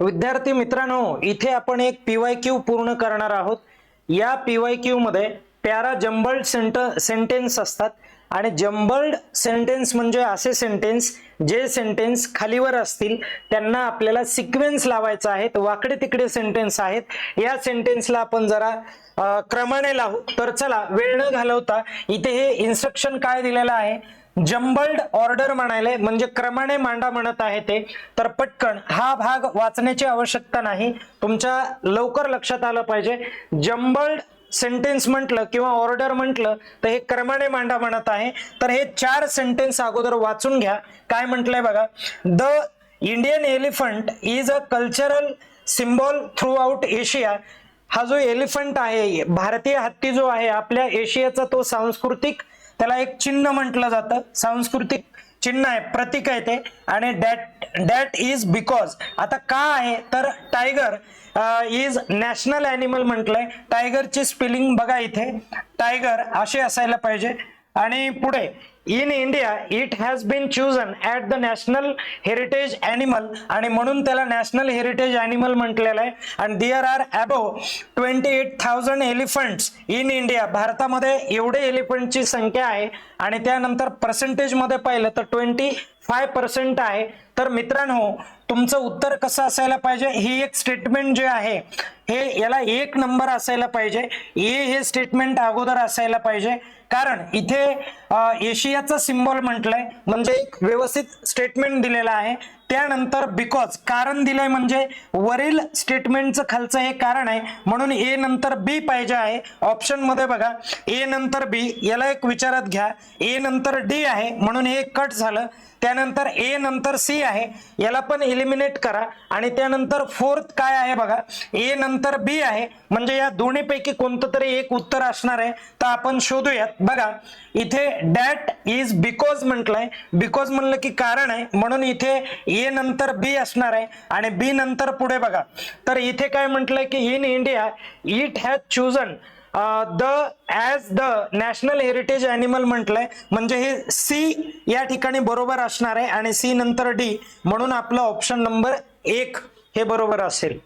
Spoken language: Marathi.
विद्यार्थी मित्रांनो इथे आपण एक पीवाय क्यू पूर्ण करणार आहोत. या पीवाय क्यू मध्ये प्यारा जंबल्ड सेंट सेंटेन्स असतात. आणि जंबल्ड सेंटेन्स म्हणजे असे सेंटेन्स जे सेंटेन्स खालीवर असतील त्यांना आपल्याला सिक्वेन्स लावायचा आहेत वाकडे तिकडे सेंटेन्स आहेत. या सेंटेन्सला आपण जरा क्रमाने लावू. तर चला वेळ न घालवता इथे हे इन्स्ट्रक्शन काय दिलेलं आहे? जंबल्ड ऑर्डर म्हणायले म्हणजे क्रमाने मांडा म्हणत आहे ते. तर पटकन हा भाग वाचण्याची आवश्यकता नाही. तुमच्या लवकर लक्षात आलं पाहिजे. जंबल्ड सेंटेन्स म्हटलं किंवा ऑर्डर म्हटलं तर हे क्रमाने मांडा म्हणत आहे. तर हे चार सेंटेन्स अगोदर वाचून घ्या. काय म्हटलंय बघा? The Indian elephant is a cultural symbol throughout Asia. हा जो एलिफंट आहे भारतीय हत्ती जो आहे आपल्या एशियाचा तो सांस्कृतिक त्याला एक चिन्ह म्हटलं जातं. सांस्कृतिक चिन्ह आहे प्रतीक आहे ते. आणि डॅट डॅट इज बिकॉज आता का आहे? तर टायगर इज नॅशनल ॲनिमल म्हटलंय. टायगरची स्पेलिंग बघा इथे. टायगर असे असायला पाहिजे. आणि पुढे in India it has been chosen at the national heritage animal आणि म्हणून त्याला नॅशनल हेरिटेज ॲनिमल म्हटलेलं आहे. आणि there are above twenty eight thousand elephants in India भारतामध्ये एवढे एलिफंटची संख्या आहे आणि त्यानंतर पर्सेंटेजमध्ये पाहिलं तर ट्वेंटी फाय पर्सेंट आहे. तर मित्रांनो तुमचं उत्तर कसं असायला पाहिजे? ही एक स्टेटमेंट जे आहे हे याला एक नंबर असायला पाहिजे. ए हे स्टेटमेंट अगोदर असायला पाहिजे. कारण इथे एशियाचा सिम्बॉल म्हटलंय. म्हणजे एक व्यवस्थित स्टेटमेंट दिलेला आहे. त्यानंतर बिकॉज कारण दिलंय म्हणजे वरील स्टेटमेंटचं खालचं हे कारण आहे. म्हणून ए नंतर बी पाहिजे आहे. ऑप्शनमध्ये बघा. ए नंतर बी याला एक विचारात घ्या. ए नंतर डी आहे. म्हणून हे कट झालं. त्यानंतर ए नंतर सी आहे. याला पण एलिमिनेट करा. आणि त्यानंतर फोर्थ काय आहे बघा? ए नंतर बी आहे. म्हणजे या दोन्हीपैकी कोणतं तरी एक उत्तर असणार आहे. तर आपण शोधूयात. बघा. इथे डॅट इज बिकॉज म्हटलंय. बिकॉज म्हणलं की कारण आहे. म्हणून इथे ए नंतर बी असणार आहे आणि बी नंतर पुढे बघा. तर इथे काय म्हटलंय की in India it has chosen the as the national heritage animal म्हटलंय. म्हणजे हे सी या ठिकाणी बरोबर असणार आहे आणि सी नंतर डी म्हणून आपलं ऑप्शन नंबर एक हे बरोबर असेल.